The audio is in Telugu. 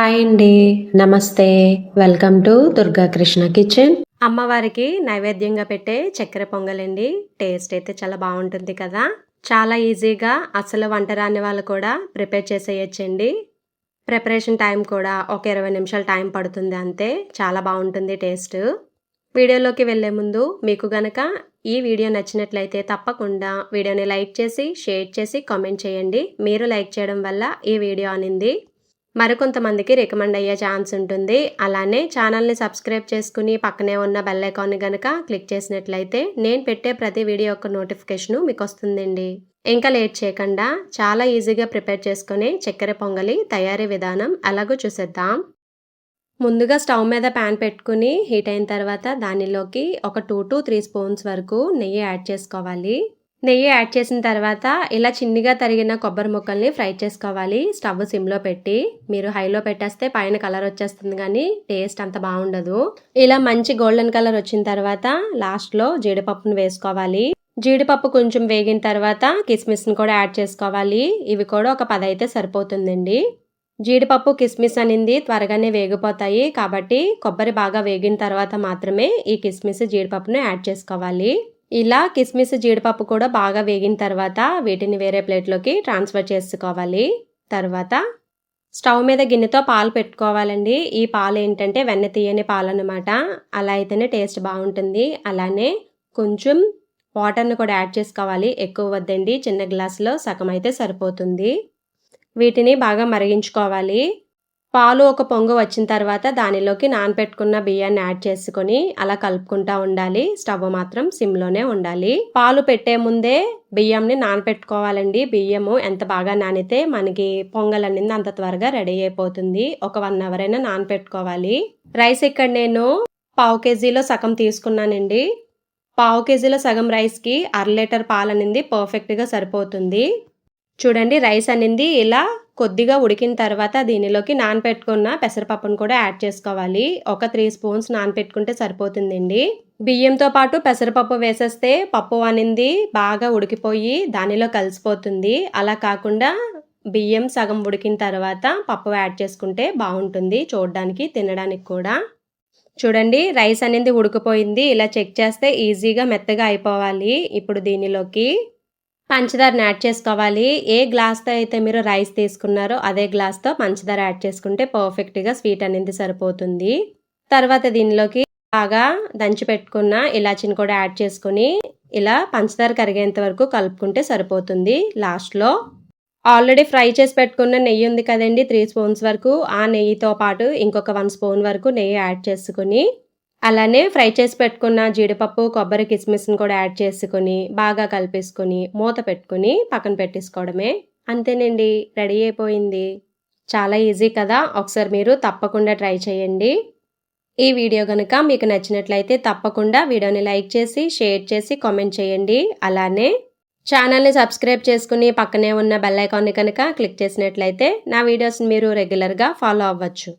హాయ్ అండి. నమస్తే. Welcome to Durga Krishna kitchen. అమ్మవారికి నైవేద్యంగా పెట్టే చక్కెర పొంగలండి. టేస్ట్ అయితే చాలా బాగుంటుంది కదా. చాలా ఈజీగా అసలు వంట రాని వాళ్ళు కూడా ప్రిపేర్ చేసేయచ్చండి. ప్రిపరేషన్ టైం కూడా ఒక ఇరవై నిమిషాలు టైం పడుతుంది అంతే. చాలా బాగుంటుంది టేస్ట్. వీడియోలోకి వెళ్ళే ముందు మీకు గనక ఈ వీడియో నచ్చినట్లయితే తప్పకుండా వీడియోని లైక్ చేసి షేర్ చేసి కామెంట్ చేయండి. మీరు లైక్ చేయడం వల్ల ఈ వీడియో అనింది మరికొంతమందికి రికమెండ్ అయ్యే ఛాన్స్ ఉంటుంది. అలానే ఛానల్ని సబ్స్క్రైబ్ చేసుకుని పక్కనే ఉన్న బెల్ ఐకాన్ని కనుక క్లిక్ చేసినట్లయితే నేను పెట్టే ప్రతి వీడియో యొక్క నోటిఫికేషను మీకు వస్తుందండి ఇంకా లేట్ చేయకుండా చాలా ఈజీగా ప్రిపేర్ చేసుకునే చక్కెర పొంగలి తయారీ విధానం ఎలాగో చూసేద్దాం. ముందుగా స్టవ్ మీద ప్యాన్ పెట్టుకుని హీట్ అయిన తర్వాత దానిలోకి ఒక టూ టు త్రీ స్పూన్స్ వరకు నెయ్యి యాడ్ చేసుకోవాలి. నెయ్యి యాడ్ చేసిన తర్వాత ఇలా చిన్నగా తరిగిన కొబ్బరి ముక్కల్ని ఫ్రై చేసుకోవాలి. స్టవ్ సిమ్లో పెట్టి మీరు హైలో పెట్టేస్తే పైన కలర్ వచ్చేస్తుంది కానీ టేస్ట్ అంత బాగుండదు. ఇలా మంచి గోల్డెన్ కలర్ వచ్చిన తర్వాత లాస్ట్లో జీడిపప్పును వేసుకోవాలి. జీడిపప్పు కొంచెం వేగిన తర్వాత కిస్మిస్ని కూడా యాడ్ చేసుకోవాలి. ఇవి కూడా ఒక పది అయితే సరిపోతుందండి. జీడిపప్పు కిస్మిస్ అనేది త్వరగానే వేగిపోతాయి కాబట్టి కొబ్బరి బాగా వేగిన తర్వాత మాత్రమే ఈ కిస్మిస్ జీడిపప్పును యాడ్ చేసుకోవాలి. ఇలా కిస్మిస్ జీడిపప్పు కూడా బాగా వేగిన తర్వాత వీటిని వేరే ప్లేట్లోకి ట్రాన్స్ఫర్ చేసుకోవాలి. తర్వాత స్టవ్ మీద గిన్నెతో పాలు పెట్టుకోవాలండి. ఈ పాలు ఏంటంటే వెన్న తీయని పాలు అనమాట అలా అయితేనే టేస్ట్ బాగుంటుంది. అలానే కొంచెం వాటర్ని కూడా యాడ్ చేసుకోవాలి. ఎక్కువ వద్దండి. చిన్న గ్లాసులో సగం అయితే సరిపోతుంది. వీటిని బాగా మరిగించుకోవాలి. పాలు ఒక పొంగు వచ్చిన తర్వాత దానిలోకి నానపెట్టుకున్న బియ్యాన్ని యాడ్ చేసుకొని అలా కలుపుకుంటా ఉండాలి. స్టవ్ మాత్రం సిమ్లోనే ఉండాలి. పాలు పెట్టే ముందే బియ్యంని నానపెట్టుకోవాలండి. బియ్యము ఎంత బాగా నానితే మనకి పొంగల్ అనేది అంత త్వరగా రెడీ అయిపోతుంది. ఒక వన్ అవర్ అయినా నానపెట్టుకోవాలి. రైస్ ఇక్కడ నేను పావు కేజీలో సగం తీసుకున్నానండి. పావు కేజీలో సగం రైస్కి అర లీటర్ పాలు అనేది పర్ఫెక్ట్గా సరిపోతుంది. చూడండి రైస్ అనేది ఇలా కొద్దిగా ఉడికిన తర్వాత దీనిలోకి నానపెట్టుకున్న పెసరపప్పును కూడా యాడ్ చేసుకోవాలి. ఒక త్రీ స్పూన్స్ నానపెట్టుకుంటే సరిపోతుందండి. బియ్యంతో పాటు పెసరపప్పు వేసేస్తే పప్పు అనేది బాగా ఉడికిపోయి దానిలో కలిసిపోతుంది. అలా కాకుండా బియ్యం సగం ఉడికిన తర్వాత పప్పు యాడ్ చేసుకుంటే బాగుంటుంది చూడడానికి తినడానికి కూడా. చూడండి రైస్ అనేది ఉడికిపోయింది. ఇలా చెక్ చేస్తే ఈజీగా మెత్తగా అయిపోవాలి. ఇప్పుడు దీనిలోకి పంచదారని యాడ్ చేసుకోవాలి. ఏ గ్లాస్తో అయితే మీరు రైస్ తీసుకున్నారో అదే గ్లాస్తో పంచదార యాడ్ చేసుకుంటే పర్ఫెక్ట్గా స్వీట్ అనేది సరిపోతుంది. తర్వాత దీనిలోకి బాగా దంచి పెట్టుకున్న ఇలాచిని కూడా యాడ్ చేసుకుని ఇలా పంచదార కరిగేంత వరకు కలుపుకుంటే సరిపోతుంది లాస్ట్లో. ఆల్రెడీ ఫ్రై చేసి పెట్టుకున్న నెయ్యి ఉంది కదండి త్రీ స్పూన్స్ వరకు. ఆ నెయ్యితో పాటు ఇంకొక వన్ స్పూన్ వరకు నెయ్యి యాడ్ చేసుకుని అలానే ఫ్రై చేసి పెట్టుకున్న జీడిపప్పు కొబ్బరి కిస్మిస్ని కూడా యాడ్ చేసుకొని బాగా కలిపేసుకొని మూత పెట్టుకుని పక్కన పెట్టేసుకోవడమే. అంతేనండి రెడీ అయిపోయింది. చాలా ఈజీ కదా? ఒకసారి మీరు తప్పకుండా ట్రై చేయండి. ఈ వీడియో కనుక మీకు నచ్చినట్లయితే తప్పకుండా వీడియోని లైక్ చేసి షేర్ చేసి కామెంట్ చేయండి. అలానే ఛానల్ని సబ్స్క్రైబ్ చేసుకుని పక్కనే ఉన్న బెల్ ఐకాన్ని కనుక క్లిక్ చేసినట్లయితే నా వీడియోస్ని మీరు రెగ్యులర్గా ఫాలో అవ్వచ్చు.